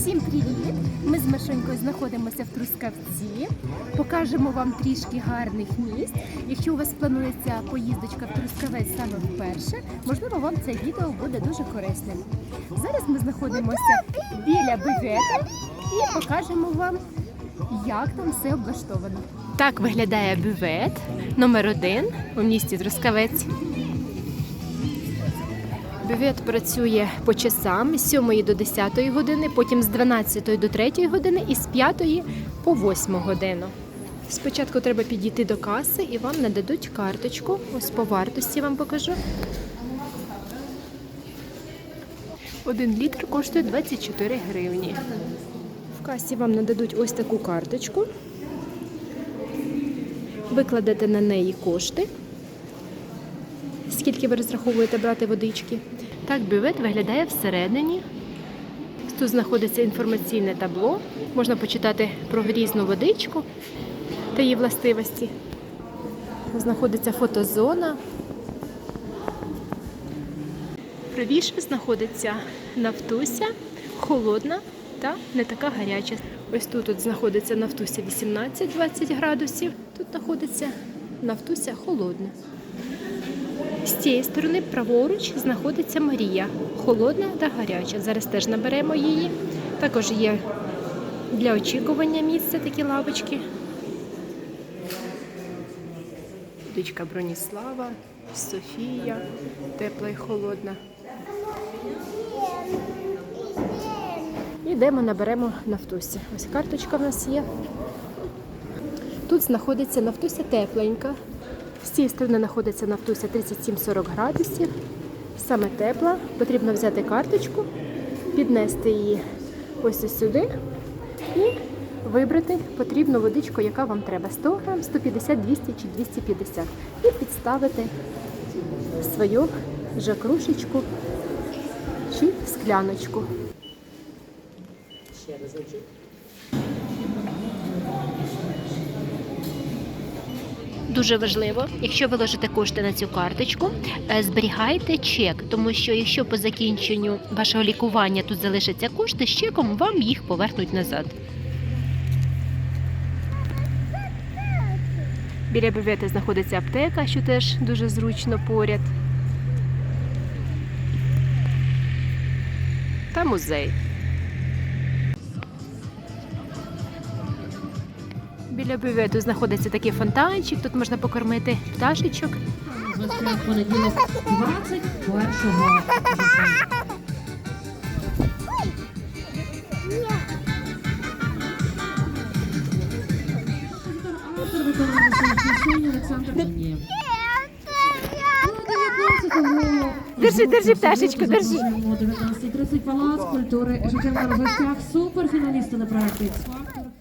Всім привіт! Ми з Машенькою знаходимося в Трускавці. Покажемо вам трішки гарних місць. Якщо у вас планується поїздочка в Трускавець саме вперше, можливо, вам це відео буде дуже корисним. Зараз ми знаходимося біля бювету і покажемо вам, як там все облаштовано. Так виглядає бювет номер один у місті Трускавець. Бювет працює по часам з 7 до 10 години, потім з 12 до 3 години і з 5 по 8 годину. Спочатку треба підійти до каси і вам нададуть карточку. Ось по вартості вам покажу. Один літр коштує 24 гривні. В касі вам нададуть ось таку карточку. Викладете на неї кошти скільки ви розраховуєте брати водички. Так бювет виглядає всередині. Тут знаходиться інформаційне табло. Можна почитати про різну водичку та її властивості. Знаходиться фотозона. Правіше знаходиться нафтуся, холодна та не така гаряча. Ось тут от знаходиться нафтуся 18-20 градусів. Тут знаходиться нафтуся холодна. З цієї сторони праворуч знаходиться Марія, холодна та гаряча. Зараз теж наберемо її. Також є для очікування місця такі лавочки. Дочка Броніслава, Софія, тепла і холодна. Йдемо, наберемо нафтусі. Ось карточка в нас є. Тут знаходиться нафтуся тепленька. З цієї сторони знаходиться нафтуся 37-40 градусів. Саме тепла. Потрібно взяти карточку, піднести її ось сюди і вибрати потрібну водичку, яка вам треба. 100 грам, 150, 200 чи 250. І підставити свою вже кружечку чи скляночку. Дуже важливо, якщо ви ложите кошти на цю карточку, е, зберігайте чек, тому що якщо по закінченню вашого лікування тут залишаться кошти, з чеком вам їх повернуть назад. Біля бювети знаходиться аптека, що теж дуже зручно поряд. Та музей. Біля бювету знаходиться такий фонтанчик, тут можна покормити пташечок. Гостях понеділок 21 жовтня. Автор виконавчої пісень Олександр Держи, держи, пташечку, держи. О 19.30 Палац культури Шевченка на гостях суперфіналісти на «X-Factor».